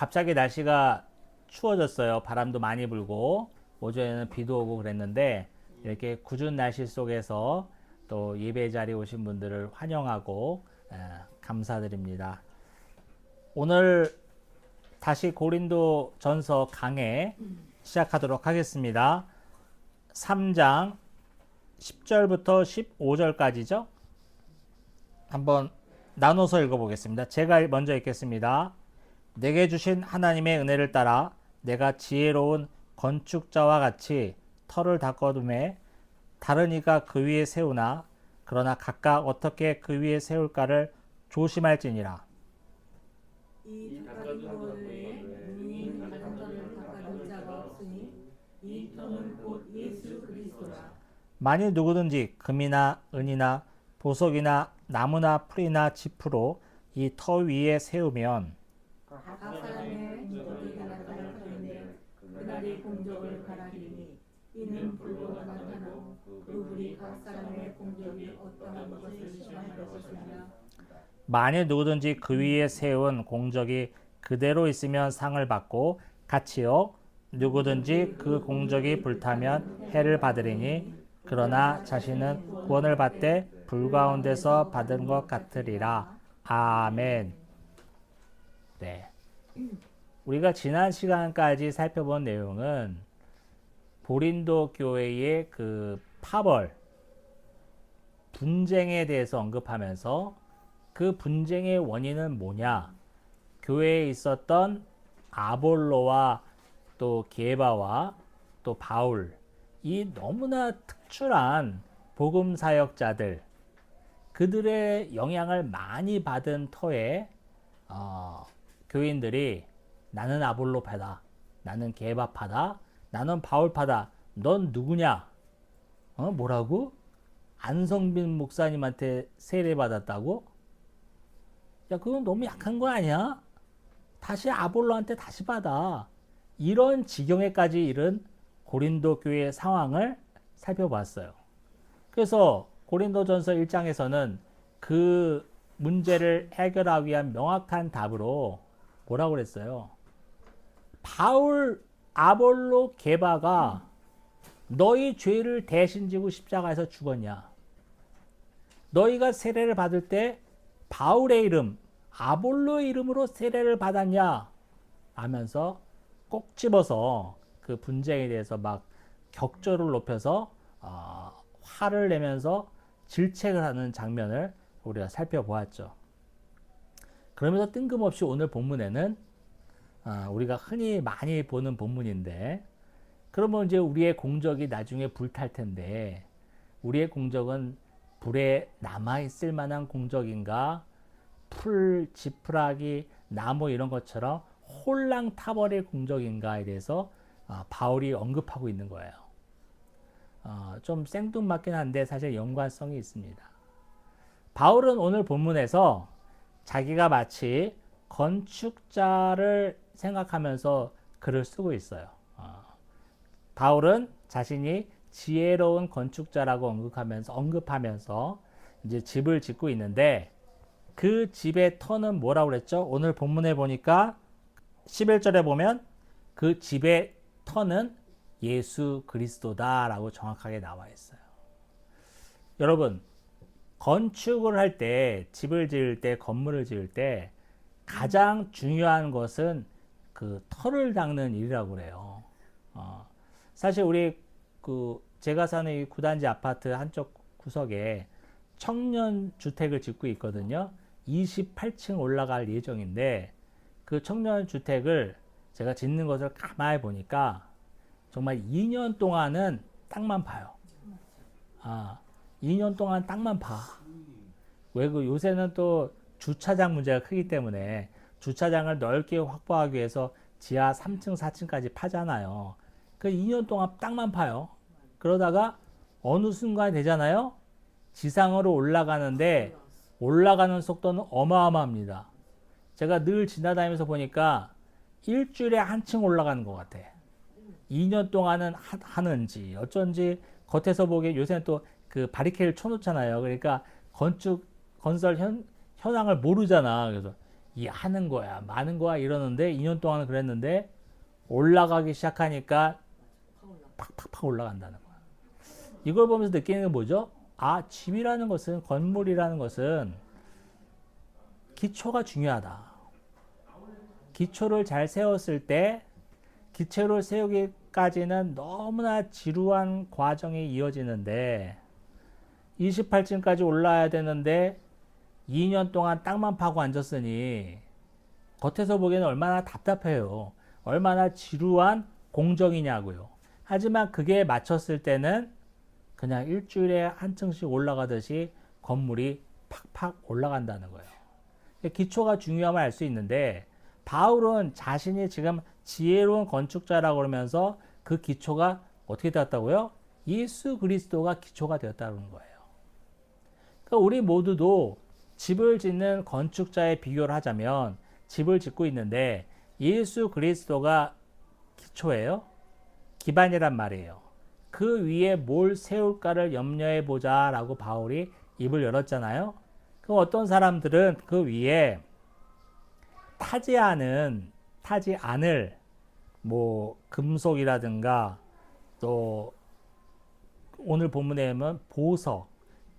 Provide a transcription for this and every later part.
갑자기 날씨가 추워졌어요. 바람도 많이 불고 오전에는 비도 오고 그랬는데 이렇게 궂은 날씨 속에서 또 예배 자리에 오신 분들을 환영하고 에, 감사드립니다. 오늘 다시 고린도 전서 강해 시작하도록 하겠습니다. 3장 10절부터 15절까지죠. 한번 나눠서 읽어보겠습니다. 제가 먼저 읽겠습니다. 내게 주신 하나님의 은혜를 따라 내가 지혜로운 건축자와 같이 터를 닦아둠에 다른 이가 그 위에 세우나 그러나 각각 어떻게 그 위에 세울까를 조심할지니라. 이 닦아둔 것 외에 눈이 있는 다른 터를 닦아둘 자가 없으니 이 터는 곧 예수 그리스도라. 만일 누구든지 금이나 은이나 보석이나 나무나 풀이나 지프로 이 터 위에 세우면 각 사람의 공적이 나타날 터인데 그날이 공적을 가라리니 이는 불로 나타나고 그 불이 각 사람의 공적이 어떠한 것을 시험할 것이냐 만일 누구든지 그 위에 세운 공적이 그대로 있으면 상을 받고 같이요 누구든지 그 공적이 불타면 해를 받으리니 그러나 자신은 구원을 받되 불 가운데서 받은 것 같으리라. 아멘. 네 우리가 지난 시간까지 살펴본 내용은 보린도 교회의 그 파벌 분쟁에 대해서 언급하면서 그 분쟁의 원인은 뭐냐? 교회에 있었던 아볼로와 또 게바와 또 바울 이 너무나 특출한 복음 사역자들 그들의 영향을 많이 받은 터에 어, 교인들이 나는 아볼로파다, 나는 게바파다, 나는 바울파다. 넌 누구냐? 어 뭐라고? 안성빈 목사님한테 세례 받았다고? 야, 그건 너무 약한 거 아니야? 다시 아볼로한테 다시 받아. 이런 지경에까지 이른 고린도 교회의 상황을 살펴봤어요. 그래서 고린도전서 1장에서는 그 문제를 해결하기 위한 명확한 답으로 뭐라고 그랬어요? 바울, 아볼로, 게바가 너희 죄를 대신 지고 십자가에서 죽었냐? 너희가 세례를 받을 때 바울의 이름, 아볼로의 이름으로 세례를 받았냐? 하면서 꼭 집어서 그 분쟁에 대해서 막 격조를 높여서 어, 화를 내면서 질책을 하는 장면을 우리가 살펴보았죠. 그러면서 뜬금없이 오늘 본문에는 어, 우리가 흔히 많이 보는 본문인데 그러면 이제 우리의 공적이 나중에 불탈 텐데 우리의 공적은 불에 남아 있을 만한 공적인가? 풀, 지푸라기, 나무 이런 것처럼 홀랑 타버릴 공적인가에 대해서 어, 바울이 언급하고 있는 거예요. 어, 좀 생뚱맞긴 한데 사실 연관성이 있습니다. 바울은 오늘 본문에서 자기가 마치 건축자를 생각하면서 글을 쓰고 있어요. 어, 바울은 자신이 지혜로운 건축자라고 언급하면서 언급하면서 이제 집을 짓고 있는데 그 집의 터는 뭐라고 그랬죠? 오늘 본문에 보니까 11절에 보면 그 집의 터는 예수 그리스도다라고 정확하게 나와 있어요. 여러분, 건축을 할 때, 집을 지을 때, 건물을 지을 때 가장 중요한 것은 그 터를 닦는 일이라고 그래요. 어, 사실 우리 그 제가 사는 이 구단지 아파트 한쪽 구석에 청년 주택을 짓고 있거든요. 28층 올라갈 예정인데 그 청년 주택을 제가 짓는 것을 가만히 보니까 정말 2년 동안은 땅만 봐요. 아, 2년 동안 땅만 봐. 왜그 요새는 또 주차장 문제가 크기 때문에 주차장을 넓게 확보하기 위해서 지하 3층, 4층까지 파잖아요. 그 2년 동안 땅만 파요. 그러다가 어느 순간 되잖아요. 지상으로 올라가는데 올라가는 속도는 어마어마합니다. 제가 늘 지나다니면서 보니까 일주일에 한 층 올라가는 것 같아. 2년 동안은 하, 는지 어쩐지 겉에서 보기에 요새는 또 그 바리케이를 쳐놓잖아요. 그러니까 건축 건설 현, 현황을 모르잖아. 그래서 이 하는 거야, 많은 거야 이러는데 2년 동안은 그랬는데 올라가기 시작하니까 팍팍팍 올라간다는 거야. 이걸 보면서 느끼는 게 뭐죠? 아, 집이라는 것은 건물이라는 것은 기초가 중요하다. 기초를 잘 세웠을 때 기초를 세우기까지는 너무나 지루한 과정이 이어지는데 28층까지 올라야 되는데 2년 동안 땅만 파고 앉았으니 겉에서 보기에는 얼마나 답답해요. 얼마나 지루한 공정이냐고요. 하지만 그게 맞췄을 때는 그냥 일주일에 한 층씩 올라가듯이 건물이 팍팍 올라간다는 거예요. 기초가 중요함을 알 수 있는데 바울은 자신이 지금 지혜로운 건축자라고 그러면서 그 기초가 어떻게 되었다고요? 예수 그리스도가 기초가 되었다는 거예요. 그러니까 우리 모두도 집을 짓는 건축자에 비교를 하자면 집을 짓고 있는데 예수 그리스도가 기초예요. 기반이란 말이에요. 그 위에 뭘 세울까를 염려해 보자 라고 바울이 입을 열었잖아요. 그럼 어떤 사람들은 그 위에 타지 않은 타지 않을 뭐 금속이라든가 또 오늘 본문에 보면 보석,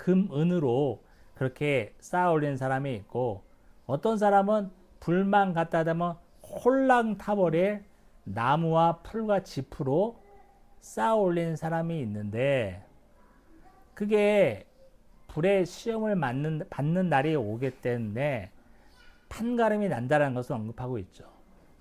금, 은으로 그렇게 쌓아 올린 사람이 있고 어떤 사람은 불만 갖다 대면 홀랑 타버릴 나무와 풀과 지프로 쌓아 올린 사람이 있는데 그게 불의 시험을 맞는, 받는 날이 오기 때문에 판가름이 난다는 것을 언급하고 있죠.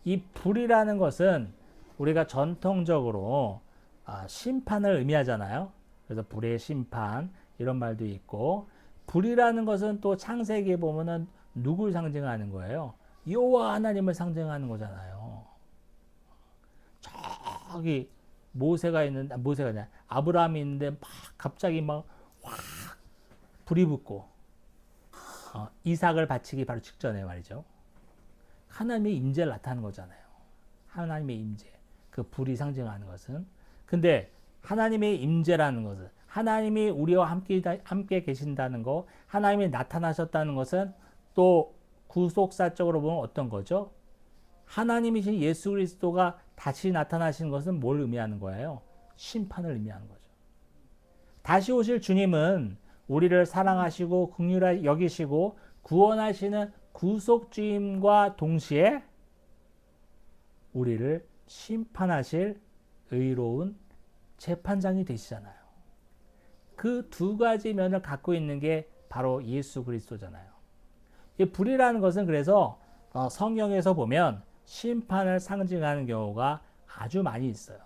이 불이라는 것은 우리가 전통적으로 아, 심판을 의미하잖아요. 그래서 불의 심판 이런 말도 있고 불이라는 것은 또 창세기에 보면은 누굴 상징하는 거예요? 여호와 하나님을 상징하는 거잖아요. 저기 모세가 있는 아, 모세가 아니라 아브라함이 있는데 막 갑자기 막 확 불이 붙고 어, 이삭을 바치기 바로 직전에 말이죠. 하나님의 임재를 나타내는 거잖아요. 하나님의 임재. 그 불이 상징하는 것은 근데 하나님의 임재라는 것은 하나님이 우리와 함께 함께 계신다는 거, 하나님이 나타나셨다는 것은 또 구속사적으로 보면 어떤 거죠? 하나님이신 예수 그리스도가 다시 나타나신 것은 뭘 의미하는 거예요? 심판을 의미하는 거죠. 다시 오실 주님은 우리를 사랑하시고 긍휼히 여기시고 구원하시는 구속주임과 동시에 우리를 심판하실 의로운 재판장이 되시잖아요. 그 두 가지 면을 갖고 있는 게 바로 예수 그리스도잖아요. 이 불이라는 것은 그래서 어, 성경에서 보면 심판을 상징하는 경우가 아주 많이 있어요.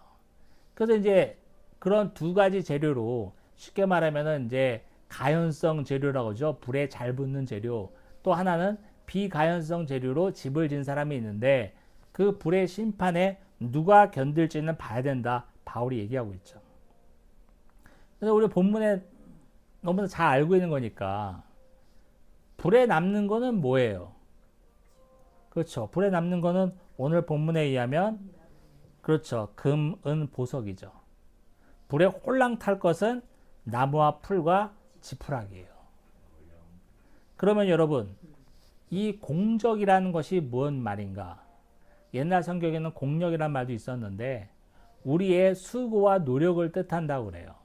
그래서 이제 그런 두 가지 재료로 쉽게 말하면은 이제 가연성 재료라고 하죠. 불에 잘 붙는 재료. 또 하나는 비가연성 재료로 집을 진 사람이 있는데 그 불의 심판에 누가 견딜지는 봐야 된다. 바울이 얘기하고 있죠. 그래서 우리 본문에 너무나 잘 알고 있는 거니까 불에 남는 거는 뭐예요? 그렇죠. 불에 남는 거는 오늘 본문에 의하면 그렇죠. 금, 은, 보석이죠. 불에 홀랑 탈 것은 나무와 풀과 지푸라기예요. 그러면 여러분, 이 공적이라는 것이 무슨 말인가? 옛날 성경에는 공력이란 말도 있었는데 우리의 수고와 노력을 뜻한다고 그래요.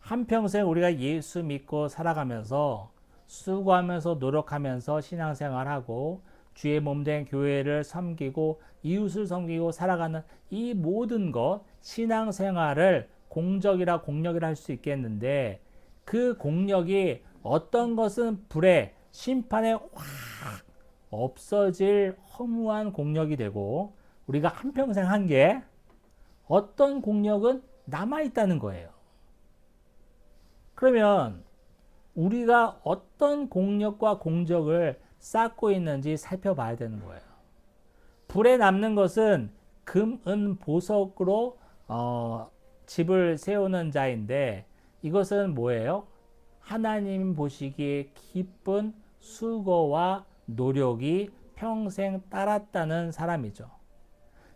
한평생 우리가 예수 믿고 살아가면서 수고하면서 노력하면서 신앙생활하고 주의 몸된 교회를 섬기고 이웃을 섬기고 살아가는 이 모든 것 신앙생활을 공적이라 공력이라 할 수 있겠는데 그 공력이 어떤 것은 불에 심판에 확 없어질 허무한 공력이 되고 우리가 한평생 한 게 어떤 공력은 남아 있다는 거예요. 그러면 우리가 어떤 공력과 공적을 쌓고 있는지 살펴봐야 되는 거예요. 불에 남는 것은 금, 은, 보석으로 어, 집을 세우는 자인데 이것은 뭐예요? 하나님 보시기에 기쁜 수고와 노력이 평생 따랐다는 사람이죠.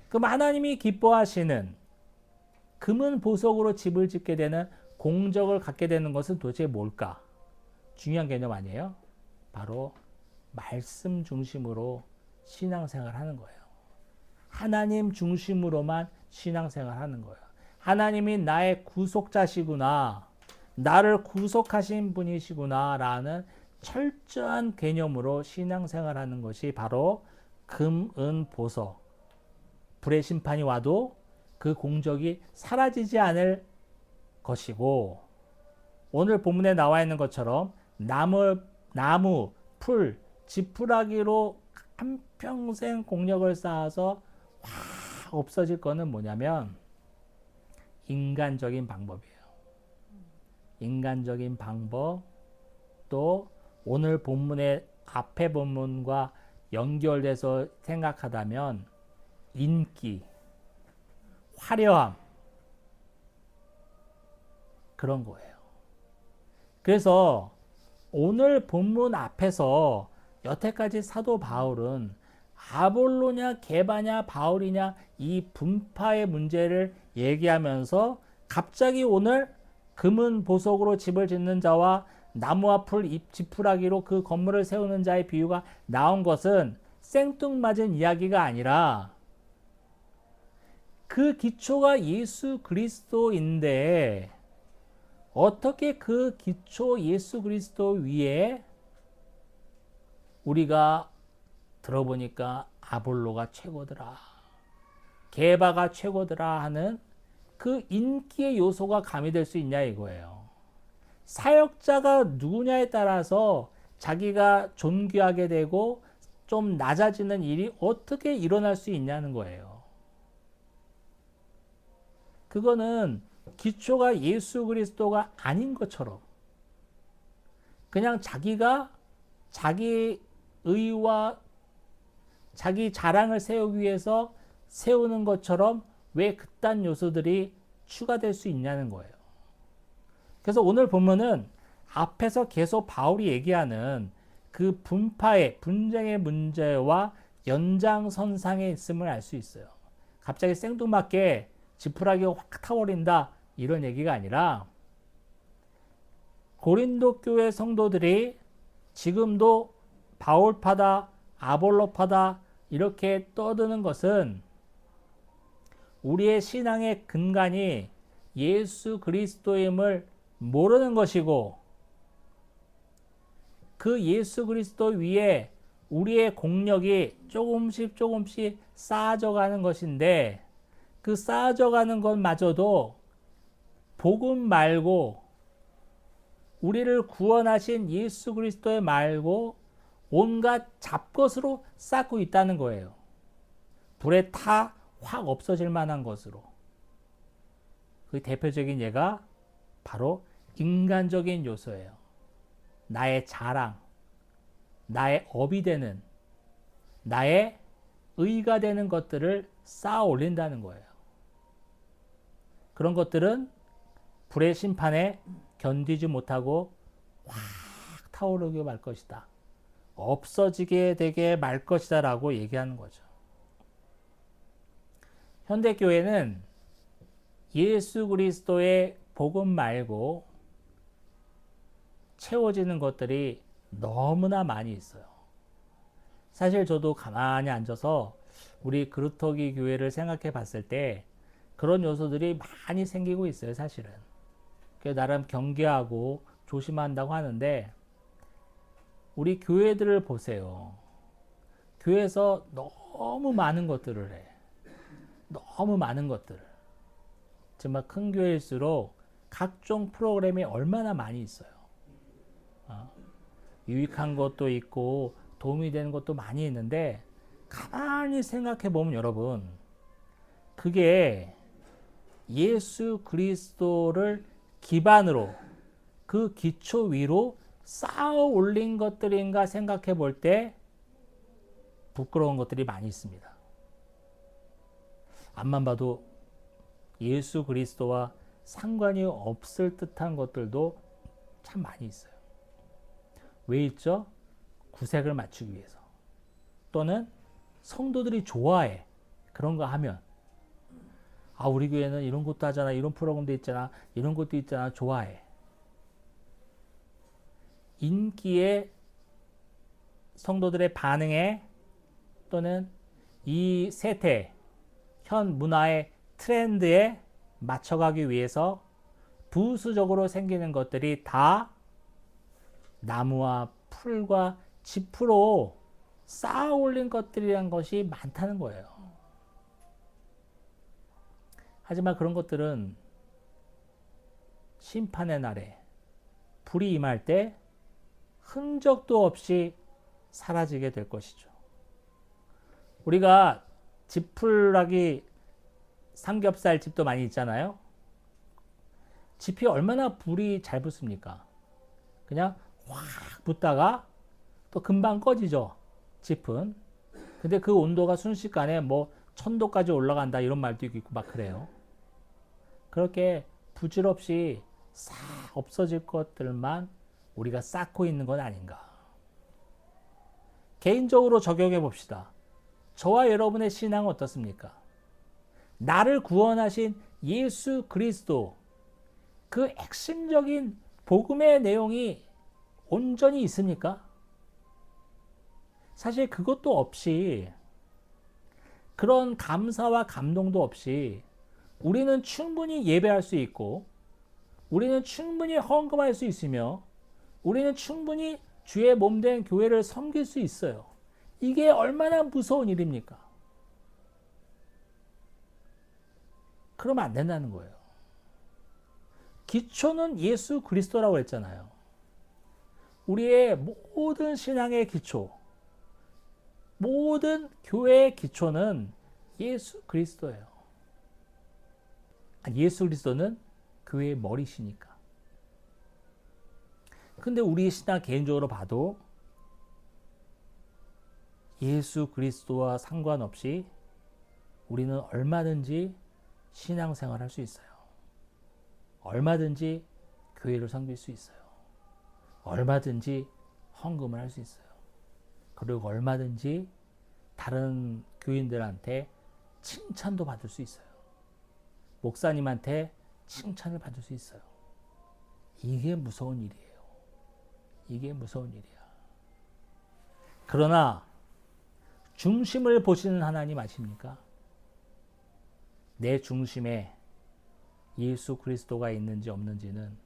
그럼 하나님이 기뻐하시는 금은 보석으로 집을 짓게 되는 공적을 갖게 되는 것은 도대체 뭘까? 중요한 개념 아니에요? 바로 말씀 중심으로 신앙생활 하는 거예요. 하나님 중심으로만 신앙생활 하는 거예요. 하나님이 나의 구속자시구나. 나를 구속하신 분이시구나. 라는 철저한 개념으로 신앙생활 하는 것이 바로 금, 은, 보석. 불의 심판이 와도 그 공적이 사라지지 않을 것이고, 오늘 본문에 나와 있는 것처럼 나무, 나무, 풀, 지푸라기로 한평생 공력을 쌓아서 확 없어질 거는 뭐냐면 인간적인 방법이에요. 인간적인 방법 또 오늘 본문의 앞에 본문과 연결돼서 생각하다면 인기, 화려함 그런 거예요. 그래서 오늘 본문 앞에서 여태까지 사도 바울은 아볼로냐 게바냐 바울이냐 이 분파의 문제를 얘기하면서 갑자기 오늘 금은 보석으로 집을 짓는 자와 나무와 풀잎 지푸라기로 그 건물을 세우는 자의 비유가 나온 것은 생뚱맞은 이야기가 아니라 그 기초가 예수 그리스도인데 어떻게 그 기초 예수 그리스도 위에 우리가 들어보니까 아볼로가 최고더라. 게바가 최고더라 하는 그 인기의 요소가 가미될 수 있냐 이거예요. 사역자가 누구냐에 따라서 자기가 존귀하게 되고 좀 낮아지는 일이 어떻게 일어날 수 있냐는 거예요. 그거는 기초가 예수 그리스도가 아닌 것처럼 그냥 자기가 자기 의와 자기 자랑을 세우기 위해서 세우는 것처럼 왜 그딴 요소들이 추가될 수 있냐는 거예요. 그래서 오늘 보면은 앞에서 계속 바울이 얘기하는 그 분파의 분쟁의 문제와 연장선상에 있음을 알 수 있어요. 갑자기 생뚱맞게 지푸라기가 확 타버린다. 이런 얘기가 아니라 고린도 교회 성도들이 지금도 바울파다 아볼로파다 이렇게 떠드는 것은 우리의 신앙의 근간이 예수 그리스도임을 모르는 것이고 그 예수 그리스도 위에 우리의 공력이 조금씩 조금씩 쌓아져 가는 것인데 그 쌓아져 가는 것마저도 복음 말고 우리를 구원하신 예수 그리스도의 말고 온갖 잡것으로 쌓고 있다는 거예요. 불에 타 확 없어질 만한 것으로. 그 대표적인 예가 바로 인간적인 요소예요. 나의 자랑, 나의 업이 되는, 나의 의가 되는 것들을 쌓아 올린다는 거예요. 그런 것들은 불의 심판에 견디지 못하고 확 타오르게 말 것이다. 없어지게 되게 말 것이다 라고 얘기하는 거죠. 현대교회는 예수 그리스도의 복음 말고 채워지는 것들이 너무나 많이 있어요. 사실 저도 가만히 앉아서 우리 그루터기 교회를 생각해 봤을 때 그런 요소들이 많이 생기고 있어요, 사실은. 나름 경계하고 조심한다고 하는데 우리 교회들을 보세요. 교회에서 너무 많은 것들을 해. 너무 많은 것들. 정말 큰 교회일수록 각종 프로그램이 얼마나 많이 있어요. 어? 유익한 것도 있고 도움이 되는 것도 많이 있는데 가만히 생각해 보면 여러분 그게 예수 그리스도를 기반으로 그 기초 위로 쌓아 올린 것들인가 생각해 볼 때 부끄러운 것들이 많이 있습니다. 앞만 봐도 예수 그리스도와 상관이 없을 듯한 것들도 참 많이 있어요. 왜 있죠? 구색을 맞추기 위해서. 또는 성도들이 좋아해. 그런 거 하면. 아, 우리 교회는 이런 것도 하잖아. 이런 프로그램도 있잖아. 이런 것도 있잖아. 좋아해. 인기에 성도들의 반응에 또는 이 세태, 현 문화의 트렌드에 맞춰가기 위해서 부수적으로 생기는 것들이 다 나무와 풀과 지프로 쌓아 올린 것들이란 것이 많다는 거예요. 하지만 그런 것들은 심판의 날에 불이 임할 때 흔적도 없이 사라지게 될 것이죠. 우리가 지푸라기 삼겹살 집도 많이 있잖아요. 지피 얼마나 불이 잘 붙습니까? 그냥 확 붙다가 또 금방 꺼지죠. 짚은. 근데 그 온도가 순식간에 뭐 천도까지 올라간다 이런 말도 있고 막 그래요. 그렇게 부질없이 싹 없어질 것들만 우리가 쌓고 있는 건 아닌가. 개인적으로 적용해 봅시다. 저와 여러분의 신앙은 어떻습니까? 나를 구원하신 예수 그리스도 그 핵심적인 복음의 내용이 온전히 있습니까? 사실 그것도 없이 그런 감사와 감동도 없이 우리는 충분히 예배할 수 있고 우리는 충분히 헌금할 수 있으며 우리는 충분히 주의 몸 된 교회를 섬길 수 있어요. 이게 얼마나 무서운 일입니까? 그러면 안 된다는 거예요. 기초는 예수 그리스도라고 했잖아요. 우리의 모든 신앙의 기초, 모든 교회의 기초는 예수 그리스도예요. 아, 예수 그리스도는 교회의 머리시니까. 근데 우리 신앙 개인적으로 봐도 예수 그리스도와 상관없이 우리는 얼마든지 신앙생활 할 수 있어요. 얼마든지 교회를 섬길 수 있어요. 얼마든지 헌금을 할 수 있어요. 그리고 얼마든지 다른 교인들한테 칭찬도 받을 수 있어요. 목사님한테 칭찬을 받을 수 있어요. 이게 무서운 일이에요. 이게 무서운 일이야. 그러나 중심을 보시는 하나님 아십니까? 내 중심에 예수 그리스도가 있는지 없는지는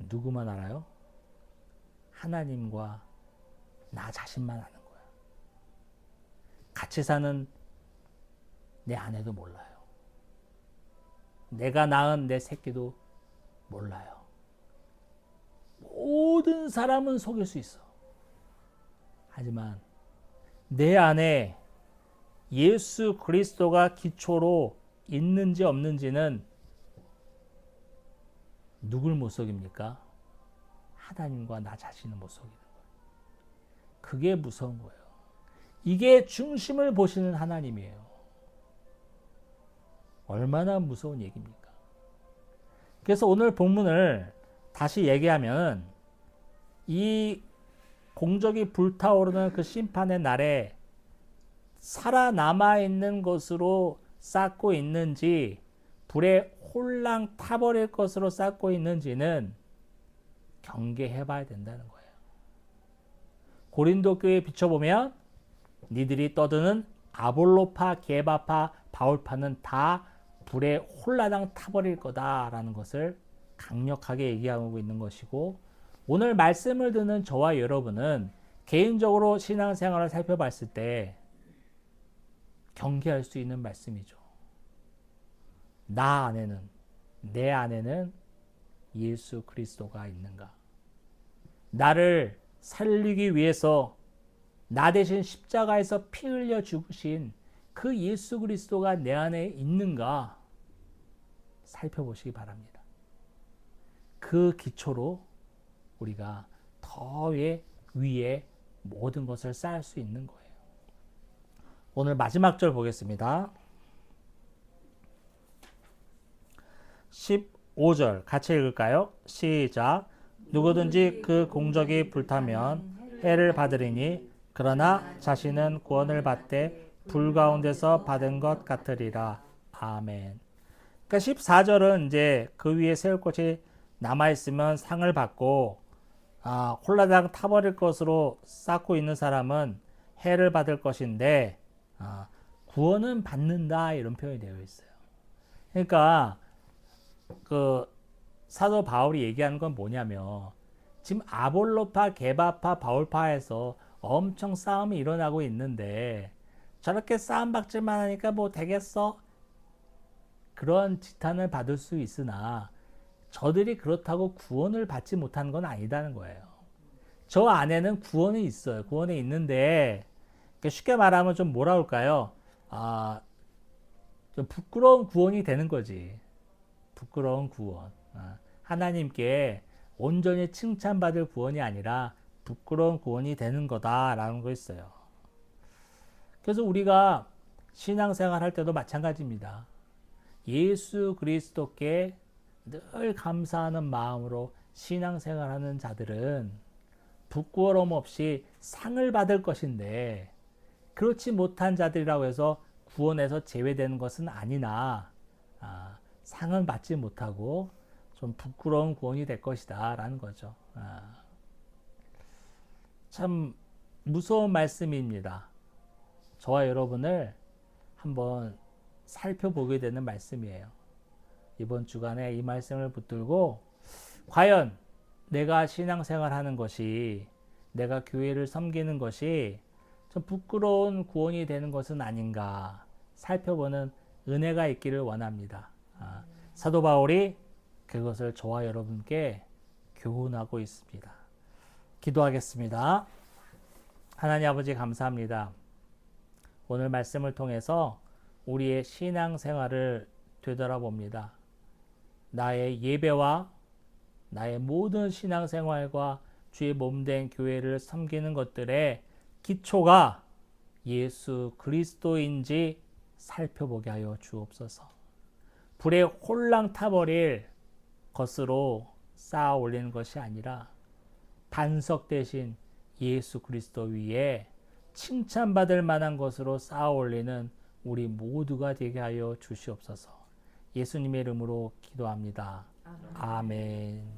누구만 알아요? 하나님과 나 자신만 아는 거야. 같이 사는 내 아내도 몰라요. 내가 낳은 내 새끼도 몰라요. 모든 사람은 속일 수 있어. 하지만 내 안에 예수 그리스도가 기초로 있는지 없는지는 누굴 못 속입니까? 하나님과 나 자신을 못 속이는. 그게 무서운 거예요. 이게 중심을 보시는 하나님이에요. 얼마나 무서운 얘기입니까? 그래서 오늘 본문을 다시 얘기하면 이 공적이 불타오르는 그 심판의 날에 살아남아 있는 것으로 쌓고 있는지 불에 홀랑 타버릴 것으로 쌓고 있는지는 경계해 봐야 된다는 거예요. 고린도 교회에 비춰보면 니들이 떠드는 아볼로파, 게바파, 바울파는 다 불에 홀라당 타버릴 거다라는 것을 강력하게 얘기하고 있는 것이고 오늘 말씀을 듣는 저와 여러분은 개인적으로 신앙생활을 살펴봤을 때 경계할 수 있는 말씀이죠. 나 안에는 내 안에는 예수 그리스도가 있는가? 나를 살리기 위해서 나 대신 십자가에서 피 흘려 죽으신 그 예수 그리스도가 내 안에 있는가 살펴보시기 바랍니다. 그 기초로 우리가 더 위에 모든 것을 쌓을 수 있는 거예요. 오늘 마지막 절 보겠습니다. 15절 같이 읽을까요? 시작. 누구든지 그 공적이 불타면 해를 받으리니 그러나 자신은 구원을 받되 불 가운데서 받은 것 같으리라. 아멘. 그러니까 14절은 이제 그 위에 세울 것이 남아 있으면 상을 받고 아, 홀라당 타버릴 것으로 쌓고 있는 사람은 해를 받을 것인데 아, 구원은 받는다 이런 표현이 되어 있어요. 그러니까 그 사도 바울이 얘기하는 건 뭐냐면 지금 아볼로파, 게바파, 바울파에서 엄청 싸움이 일어나고 있는데 저렇게 싸움 박질만 하니까 뭐 되겠어? 그런 지탄을 받을 수 있으나 저들이 그렇다고 구원을 받지 못한 건 아니다는 거예요. 저 안에는 구원이 있어요. 구원이 있는데 그러니까 쉽게 말하면 좀 뭐라 할까요? 아, 좀 부끄러운 구원이 되는 거지. 부끄러운 구원. 아, 하나님께 온전히 칭찬받을 구원이 아니라 부끄러운 구원이 되는 거다라는 거 있어요. 그래서 우리가 신앙생활 할 때도 마찬가지입니다. 예수 그리스도께 늘 감사하는 마음으로 신앙생활 하는 자들은 부끄러움 없이 상을 받을 것인데 그렇지 못한 자들이라고 해서 구원에서 제외되는 것은 아니나 아, 상은 받지 못하고 좀 부끄러운 구원이 될 것이다 라는 거죠. 아, 참 무서운 말씀입니다. 저와 여러분을 한번 살펴보게 되는 말씀이에요. 이번 주간에 이 말씀을 붙들고 과연 내가 신앙생활 하는 것이 내가 교회를 섬기는 것이 좀 부끄러운 구원이 되는 것은 아닌가 살펴보는 은혜가 있기를 원합니다. 아, 사도 바울이 그것을 저와 여러분께 교훈하고 있습니다. 기도하겠습니다. 하나님 아버지 감사합니다. 오늘 말씀을 통해서 우리의 신앙 생활을 되돌아봅니다. 나의 예배와 나의 모든 신앙 생활과 주의 몸된 교회를 섬기는 것들의 기초가 예수 그리스도인지 살펴보게 하여 주옵소서. 불에 홀랑 타버릴 것으로 쌓아 올리는 것이 아니라 반석 대신 예수 그리스도 위에 칭찬받을 만한 것으로 쌓아 올리는 우리 모두가 되게 하여 주시옵소서. 예수님의 이름으로 기도합니다. 아멘.